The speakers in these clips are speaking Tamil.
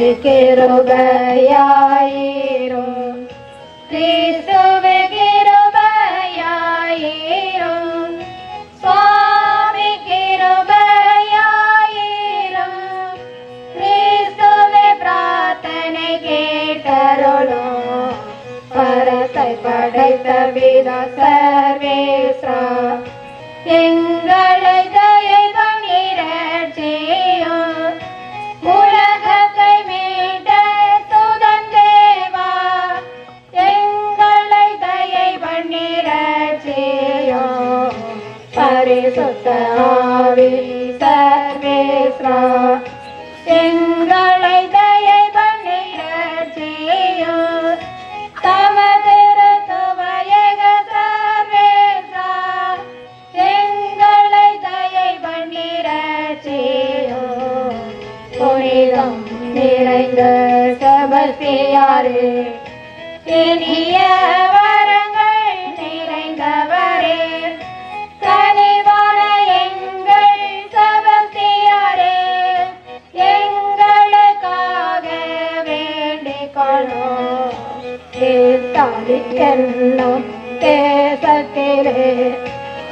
கிருபையாயிரும் கிறிஸ்துவே கிருபையாயிரும் சுவாமி கிருபையாயிரும் கிறிஸ்துவே பிரார்த்தனை கேட்டருளும் பரத்தை படைத்த பிதா சர்வேஸ்ரா எங்க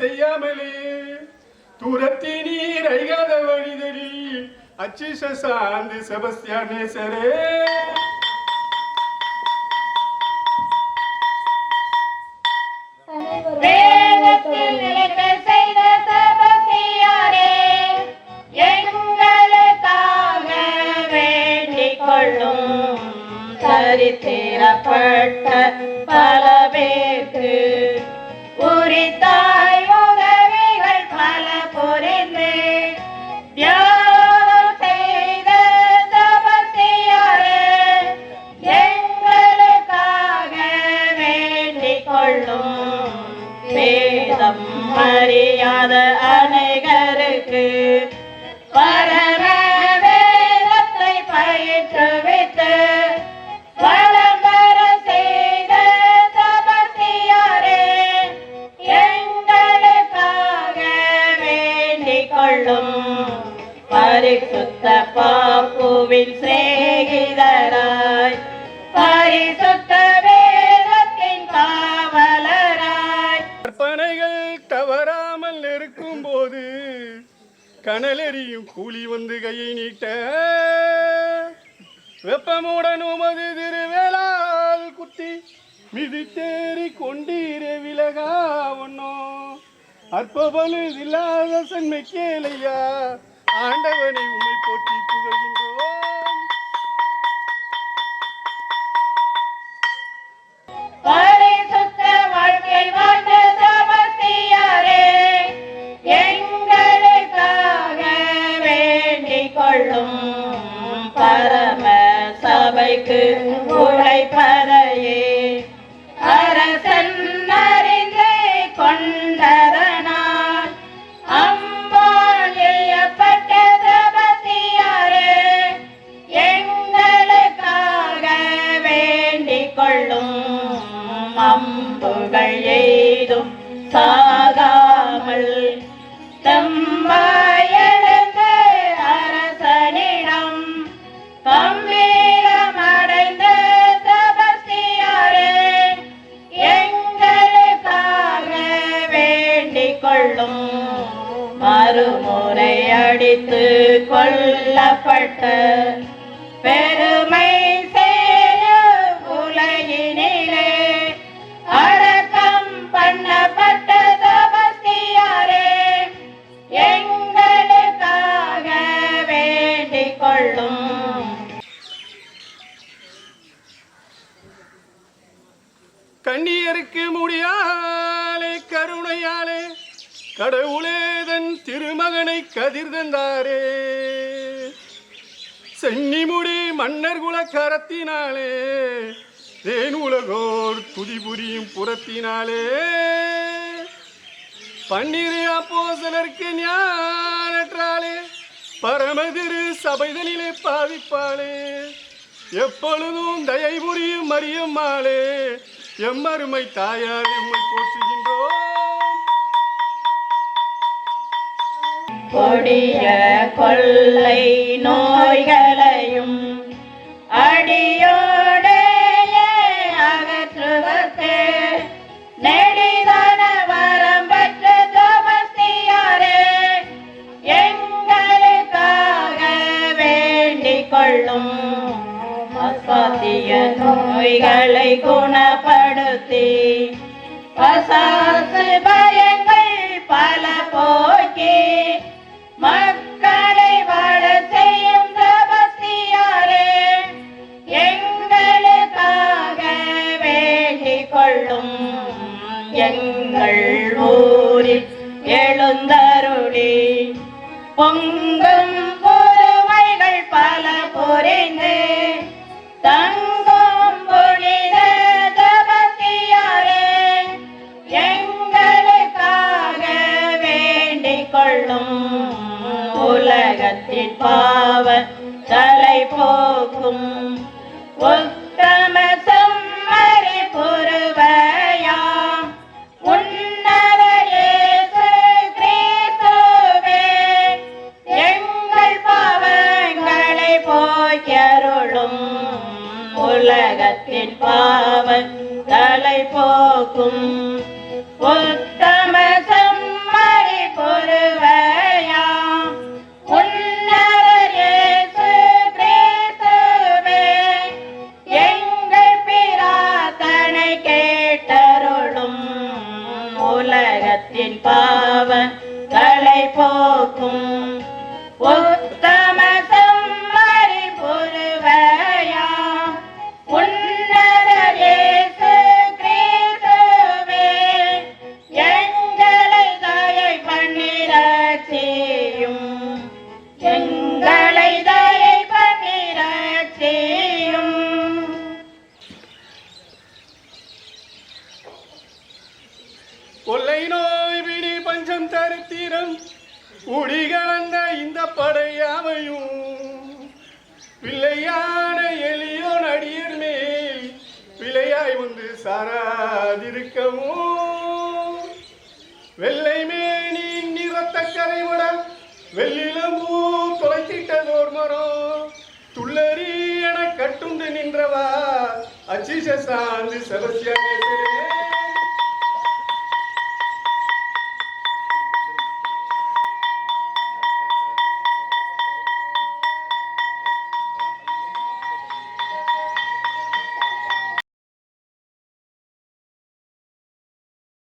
செய்யாமலே. தூரத்தி நீர் ஐகாத வழிதலில் அச்சிஷ சாந்து செபஸ்தியானேசரே. சரித்திரப்பட்ட பல பேருக்கு உரித்தார் உன் சிநேகிதராய் பரிசுத்த தவறாமல் இருக்கும் போது கனலெறியும் கூலி வந்து கையை நீட்ட வெப்பமுடன் உமது திருவேளால் குத்தி மிதித்தேறி கொண்டீரே விலகா ஒன்னோ. அற்பபலு இல்லாத சன்மை கேளையா ஆண்டவனை உமை போட்டி புகழ்கின்ற கேட்டு ஓ கொல்லப்பட்ட பெருமை உலகினிலே அடக்கம் பண்ணப்பட்ட தபஸ்தியாரே எங்களுக்காக வேண்டிக் கொள்ளும் கண்ணியருக்கு முடியாலே கருணையாலே கடவுளே திருமகனை கதிர் தந்தாரே. சென்னிமுடி மன்னர் குல கரத்தினாலே தேன் உலகோர் புறத்தினாலே. பன்னிரு அப்போசலருக்கு ஞானற்றாலே பரமதிரு சபைதனிலே பாவிப்பாளே. எப்பொழுதும் தயை புரியும் மரியம்மாளே எம்மருமை தாயார் எம்மை போற்றுகின்றோம். கொடிய கொள்ளை நோய்களையும் அடியோடைய அகற்றுவதற்கு நெடிதான வரம் பெற்ற தபஸ்தியாரே எங்களுக்காக வேண்டிக் கொள்ளும் அசாத்திய நோய்களை குணப்படுத்தி. பசாசு பயங்கள் பல போக்கி வேண்டிக் எங்கள் ஊரில் எழுந்தருளி. பொங்கும் பொறுமைகள் பல புரிந்து தங்கும் புனித தபஸ்தியாரே எங்களுக்காக வேண்டிக் கொள்ளும் உலகத்தின் பா What? சாராதிருக்கவும். வெள்ளை மேனி நிறத்த கரைவிட வெள்ளிலம்பூ தொலைத்திட்டதோர் மரம். துள்ளறி என கட்டுண்டு நின்றவா அச்சிஷ சாந்து செபஸ்தியானே